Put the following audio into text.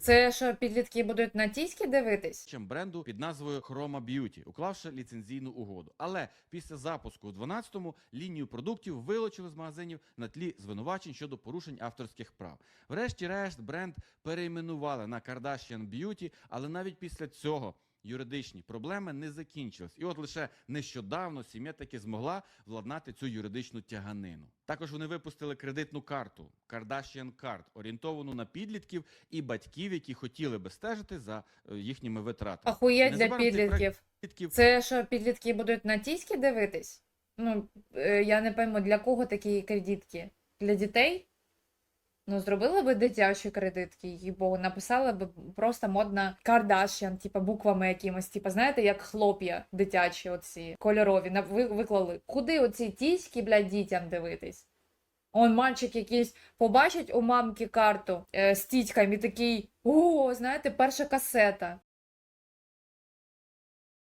Це що підлітки будуть на тіськи дивитись? чим бренду під назвою Chroma Beauty, уклавши ліцензійну угоду. Але після запуску у 12-му лінію продуктів вилучили з магазинів на тлі звинувачень щодо порушень авторських прав. Врешті-решт бренд перейменували на Kardashian Beauty, але навіть після цього. Юридичні проблеми не закінчились, і от лише нещодавно сім'я таки змогла владнати цю юридичну тяганину. Також вони випустили кредитну карту Kardashian Card, орієнтовану на підлітків і батьків, які хотіли би стежити за е, їхніми витратами. Ахуєть для підлітків. Підлітків Це що підлітки будуть на тіськи дивитись? Ну, е, я не пойму, для кого такі кредитки? Для дітей? Ну, зробили би дитячі кредитки, їй-богу, написала б просто модна кардашян, типа буквами якимось, типа, знаєте, як хлоп'я дитячі, оці кольорові, ви- виклали. Куди оці тіськи, блядь, дітям дивитись? Он мальчик якийсь побачить у мамки карту е, з тітьками такий, о, знаєте, перша касета.